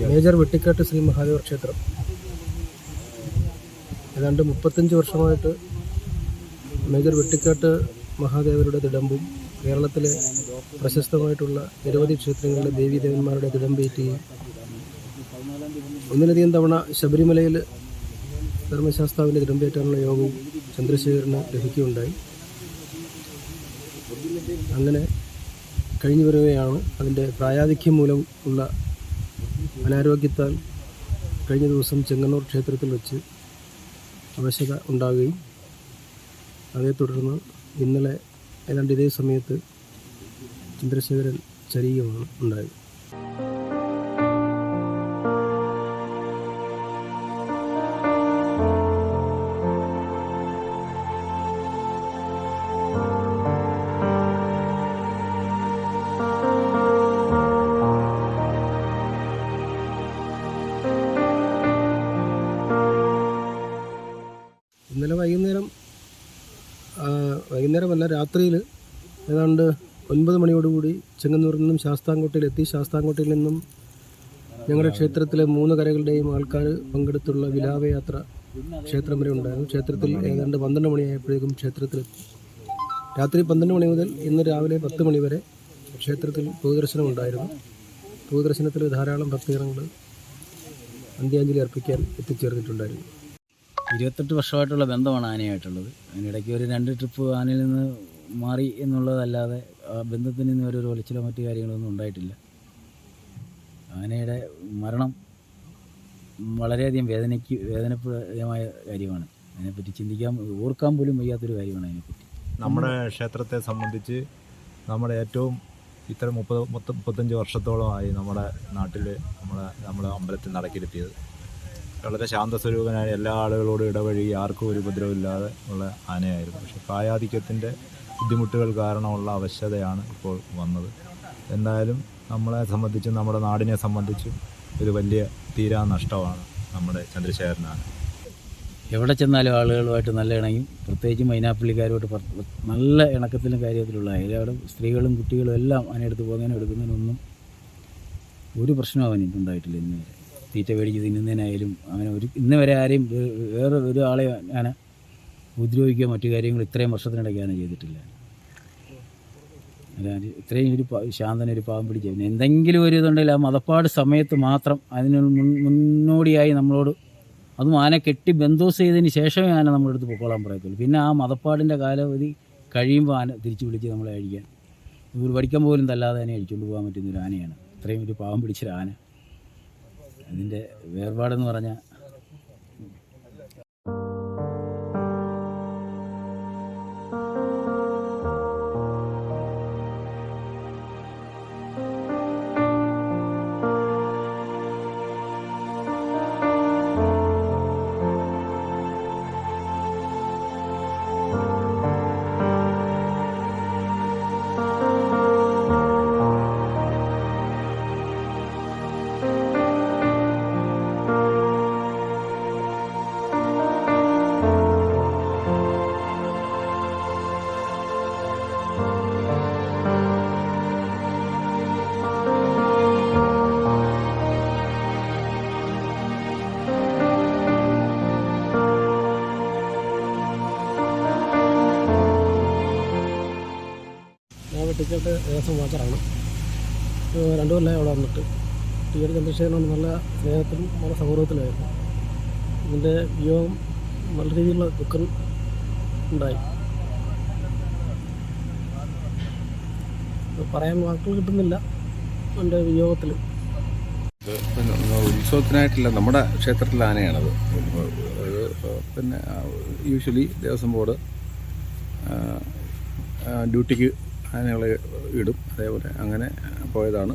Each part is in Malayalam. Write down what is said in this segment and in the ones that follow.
മേജർ വെട്ടിക്കാട്ട് ശ്രീ മഹാദേവ ക്ഷേത്രം. ഏതാണ്ട് മുപ്പത്തഞ്ച് വർഷമായിട്ട് മേജർ വെട്ടിക്കാട്ട് മഹാദേവരുടെ തിടമ്പും കേരളത്തിലെ പ്രശസ്തമായിട്ടുള്ള നിരവധി ക്ഷേത്രങ്ങളിലെ ദേവീദേവന്മാരുടെ തിടമ്പേറ്റുകയും ഒന്നിലധികം തവണ ശബരിമലയിൽ ധർമ്മശാസ്താവിന്റെ തിടമ്പേറ്റാനുള്ള യോഗവും ചന്ദ്രശേഖരന് ലഭിക്കുകയുണ്ടായി. അങ്ങനെ കഴിഞ്ഞു വരികയാണ് അതിന്റെ പ്രായാധിക്യം മൂലം ഉള്ള അനാരോഗ്യത്താൽ കഴിഞ്ഞ ദിവസം ചെങ്ങന്നൂർ ക്ഷേത്രത്തിൽ വെച്ച് അവശത ഉണ്ടാവുകയും അതേ തുടർന്ന് ഇന്നലെ ഏതാണ്ട് ഇതേ സമയത്ത് ചന്ദ്രശേഖരൻ ചരിയുമാണ് ഉണ്ടായത് ഇന്നലെ വൈകുന്നേരം വൈകുന്നേരമല്ല രാത്രിയിൽ ഏതാണ്ട് ഒൻപത് മണിയോടുകൂടി ചെങ്ങന്നൂരിൽ നിന്നും ശാസ്താംകോട്ടയിലെത്തി. ശാസ്താംകോട്ടയിൽ നിന്നും ഞങ്ങളുടെ ക്ഷേത്രത്തിലെ മൂന്ന് കരകളുടെയും ആൾക്കാർ പങ്കെടുത്തുള്ള വിലാപയാത്ര ക്ഷേത്രം വരെ ഉണ്ടായിരുന്നു. ക്ഷേത്രത്തിൽ ഏതാണ്ട് പന്ത്രണ്ട് മണിയായപ്പോഴേക്കും ക്ഷേത്രത്തിലെത്തി രാത്രി പന്ത്രണ്ട് മണി മുതൽ ഇന്ന് രാവിലെ പത്ത് മണി വരെ ക്ഷേത്രത്തിൽ പൊതുദർശനം ഉണ്ടായിരുന്നു പൊതുദർശനത്തിൽ ധാരാളം ഭക്തജനങ്ങൾ അന്ത്യാഞ്ജലി അർപ്പിക്കാൻ എത്തിച്ചേർന്നിട്ടുണ്ടായിരുന്നു. ഇരുപത്തെട്ട് വർഷമായിട്ടുള്ള ബന്ധമാണ് ആനയായിട്ടുള്ളത്. അതിനിടയ്ക്ക് ഒരു രണ്ട് ട്രിപ്പ് ആനയിൽ നിന്ന് മാറി എന്നുള്ളതല്ലാതെ ആ ബന്ധത്തിന് നിന്ന് ഒരു ഒലച്ചിലോ മറ്റു കാര്യങ്ങളൊന്നും ഉണ്ടായിട്ടില്ല. ആനയുടെ മരണം വളരെയധികം വേദനയ്ക്ക് വേദനപ്രദമായ കാര്യമാണ്. അതിനെപ്പറ്റി ചിന്തിക്കാൻ ഓർക്കാൻ പോലും വയ്യാത്തൊരു കാര്യമാണ് അതിനെപ്പറ്റി. നമ്മുടെ ക്ഷേത്രത്തെ സംബന്ധിച്ച് നമ്മുടെ ഏറ്റവും ഇത്ര മുപ്പത് മുപ്പ മുപ്പത്തഞ്ച് വർഷത്തോളമായി നമ്മുടെ നാട്ടിൽ നമ്മുടെ നമ്മുടെ അമ്പലത്തിൽ നടക്കിരുത്തിയത് വളരെ ശാന്തസ്വരൂപനായ എല്ലാ ആളുകളോടും ഇടവഴി ആർക്കും ഒരു ഉപദ്രവമില്ലാതെ ഉള്ള ആനയായിരുന്നു. പക്ഷേ പ്രായാധിക്യത്തിന്റെ ബുദ്ധിമുട്ടുകൾ കാരണമുള്ള അവശതയാണ് ഇപ്പോൾ വന്നത്. എന്തായാലും നമ്മളെ സംബന്ധിച്ചും നമ്മുടെ നാടിനെ സംബന്ധിച്ചും ഒരു വലിയ തീരാ നഷ്ടമാണ് നമ്മുടെ ചന്ദ്രശേഖരനാണ്. എവിടെ ചെന്നാലും ആളുകളുമായിട്ട് നല്ല ഇണങ്ങി പ്രത്യേകിച്ച് മൈനാപ്പള്ളിക്കാരുമായിട്ട് നല്ല ഇണക്കത്തിലും കാര്യത്തിലുള്ള അവിടെ സ്ത്രീകളും കുട്ടികളും എല്ലാം അതിനെടുത്ത് പോകുന്നതിനും എടുക്കുന്നതിനൊന്നും ഒരു പ്രശ്നവും അവന് ഉണ്ടായിട്ടില്ല ഇന്ന്. തീറ്റ മേടിച്ച് തിന്നുന്നതിനായാലും അങ്ങനെ ഒരു ഇന്ന് വരെ ആരെയും വേറെ ഒരു ആളെ ഞാൻ ഉപദ്രവിക്കുകയോ മറ്റു കാര്യങ്ങൾ ഇത്രയും വർഷത്തിനിടയ്ക്ക് ഞാൻ ചെയ്തിട്ടില്ല ഇത്രയും ഒരു ശാന്തനൊരു പാവം പിടിച്ച പിന്നെ എന്തെങ്കിലും ഒരു ഇതുണ്ടെങ്കിൽ ആ മതപ്പാട് സമയത്ത് മാത്രം അതിന് മുന്നോടിയായി നമ്മളോട് അതും ആന കെട്ടി ബന്ധോസ് ചെയ്തതിന് ശേഷമേ ആന നമ്മുടെ അടുത്ത് പൊക്കോളാൻ പറയത്തുള്ളൂ. പിന്നെ ആ മതപ്പാടിന്റെ കാലാവധി കഴിയുമ്പോൾ ആന തിരിച്ചു വിളിച്ച് നമ്മളെ അഴിക്കാൻ. ഒരു പഠിക്കാൻ പോലും തല്ലാതെ തന്നെ അഴിച്ചുകൊണ്ട് പോകാൻ പറ്റുന്ന ഒരു ആനയാണ്. ഇത്രയും ഒരു പാവം പിടിച്ചൊരു ആന അതിന്റെ വേർപാടെന്ന് പറഞ്ഞാൽ ദേവസ്വം വാച്ചറാണ് ഇപ്പോൾ രണ്ടു കൊല്ലമായി അവിടെ വന്നിട്ട്. ടി ആർ ചന്ദ്രശേഖരനോട് നല്ല സ്നേഹത്തിലും നല്ല സൗഹൃദത്തിലായിരുന്നു ഇതിന്റെ വിയോഗം നല്ല രീതിയിലുള്ള ദുഃഖം ഉണ്ടായി. പറയാൻ വാക്കുകൾ കിട്ടുന്നില്ല എന്റെ വിയോഗത്തിൽ. ഉത്സവത്തിനായിട്ടില്ല നമ്മുടെ ക്ഷേത്രത്തിൽ ആനയാണത്. പിന്നെ യൂഷ്വലി ദേവസ്വം ബോർഡ് ഡ്യൂട്ടിക്ക് ആനകളെ ഇടും. അതേപോലെ അങ്ങനെ പോയതാണ്.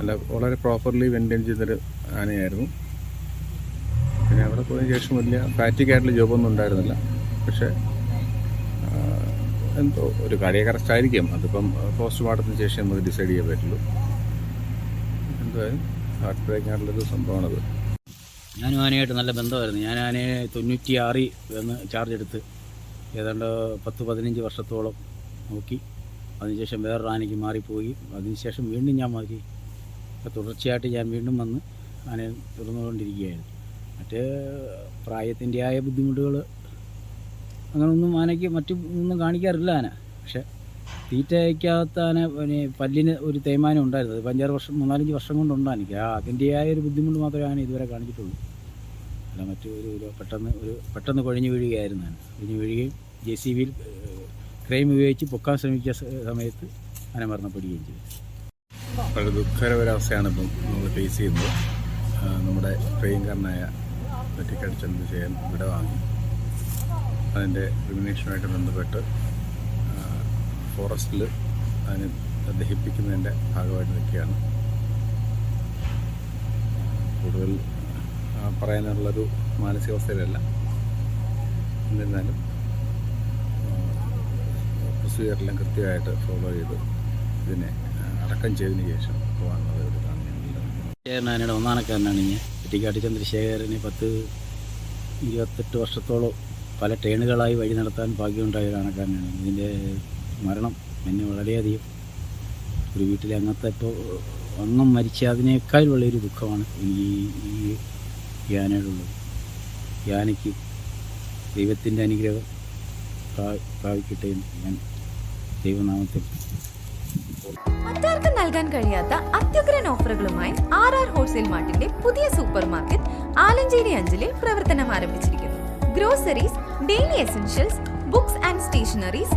അല്ല വളരെ പ്രോപ്പർലി മെയിന്റെയിൻ ചെയ്തൊരു ആനയായിരുന്നു. പിന്നെ അവിടെ പോയതിന് ശേഷം വലിയ ഫാറ്റിക് ജോബൊന്നും ഉണ്ടായിരുന്നില്ല. പക്ഷേ എന്തോ ഒരു കാര്യം കറക്റ്റ് ആയിരിക്കും. അതിപ്പം പോസ്റ്റ്മോർട്ടത്തിന് ശേഷം നമുക്ക് ഡിസൈഡ് ചെയ്യാൻ പറ്റുള്ളൂ. എന്തായാലും ഹാർട്ട് ബ്രേക്ക് ആയിട്ടുള്ളൊരു സംഭവമാണത് ഞാനും ആനയായിട്ട് നല്ല ബന്ധമായിരുന്നു. ഞാൻ ആനയെ തൊണ്ണൂറ്റി ആറിൽ എന്ന് ചാർജ് എടുത്ത് ഏതാണ്ട് പത്ത് പതിനഞ്ച് വർഷത്തോളം നോക്കി. അതിനുശേഷം വേറൊരു ആനയ്ക്ക് മാറിപ്പോയി. അതിനുശേഷം വീണ്ടും ഞാൻ മാറി. അപ്പോൾ തുടർച്ചയായിട്ട് ഞാൻ വീണ്ടും വന്ന് ആനയെ തുറന്നുകൊണ്ടിരിക്കുകയായിരുന്നു. മറ്റ് പ്രായത്തിന്റെയായ ബുദ്ധിമുട്ടുകൾ അങ്ങനൊന്നും ആനയ്ക്ക് മറ്റു ഒന്നും കാണിക്കാറില്ല ആന. പക്ഷെ തീറ്റയ്ക്കകത്ത് ആന പിന്നെ പല്ലിന് ഒരു തേയ്മാനം ഉണ്ടായിരുന്നു. അത് അഞ്ചാറ് വർഷം മൂന്നാലഞ്ച് വർഷം കൊണ്ടുണ്ടാനിക്ക് ആ അതിന്റെയായ ഒരു ബുദ്ധിമുട്ട് മാത്രമേ ആന ഇതുവരെ കാണിച്ചിട്ടുള്ളൂ. അല്ല മറ്റു ഒരു പെട്ടെന്ന് ഒരു പെട്ടെന്ന് കുഴഞ്ഞു വീഴുകയായിരുന്നു ആന. കുഴഞ്ഞു വീഴുകയും ജെ സി ബിയിൽ ക്രെയിം ഉപയോഗിച്ച് പൊക്കാൻ ശ്രമിച്ച സമയത്ത് ആന മരണപ്പെടുകയും ചെയ്തു. വളരെ ദുഃഖകരമൊരവസ്ഥയാണ് ഇപ്പം നമ്മൾ ഫേസ് ചെയ്യുന്നത്. നമ്മുടെ പ്രിയങ്കരനായ പറ്റിക്കടിച്ചെന്ത് ചെയ്യാൻ ഇവിടെ വാങ്ങി. അതിന്റെ ക്രിമിനേഷനുമായിട്ട് ബന്ധപ്പെട്ട് ഫോറസ്റ്റിൽ അതിനെ ദഹിപ്പിക്കുന്നതിന്റെ ഭാഗമായിട്ട് നിൽക്കുകയാണ്. കൂടുതൽ പറയാനുള്ളൊരു മാനസികാവസ്ഥയിലല്ല. എന്നിരുന്നാലും പ്രൊസീജിയറെല്ലാം കൃത്യമായിട്ട് ഫോളോ ചെയ്ത് ഇതിനെ അടക്കം ചെയ്തതിന് ശേഷം പോകാനുള്ളത് ഒരു ചേരനാനയുടെ ഒന്നാനക്കാരനാണ് ഞാൻ കുറ്റിക്കാട്ട് ചന്ദ്രശേഖരന് പത്ത് ഇരുപത്തെട്ട് വർഷത്തോളം പല ട്രെയിനുകളായി വഴി നടത്താൻ ഭാഗ്യമുണ്ടായ ഒരു ആനക്കാരനാണ്. ഇതിന്റെ മരണം എന്നെ വളരെയധികം ഒരു വീട്ടിലെ അംഗത്തെ ഇപ്പോൾ അംഗം മരിച്ച അതിനേക്കാൾ വലിയൊരു ദുഃഖമാണ് എനിക്ക് ഈ ഈ ആനയ്ക്ക് ദൈവത്തിന്റെ അനുഗ്രഹം പ്രാ- പ്രാപിക്കട്ടെ എന്ന് ഞാൻ ദൈവനാമത്തിൽ. മറ്റാർക്കും നൽകാൻ കഴിയാത്ത അത്യുഗ്രൻ ഓഫറുകളുമായി ആർ ആർ ഹോൾസെയിൽ മാർട്ടിന്റെ പുതിയ സൂപ്പർ മാർക്കറ്റ് ആലഞ്ചേരി അഞ്ചലിൽ പ്രവർത്തനം ആരംഭിച്ചിരിക്കുന്നു. Groceries daily essentials books and stationeries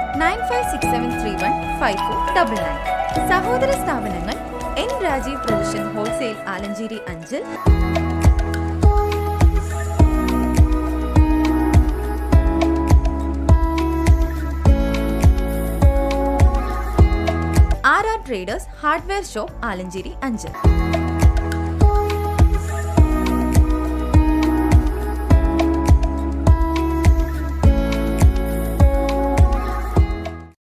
nine five six seven three one five four double nine. സഹോദര സ്ഥാപനങ്ങൾ N Rajeev provision wholesale Alancherry Anchal R R traders hardware shop Alancherry Anchal.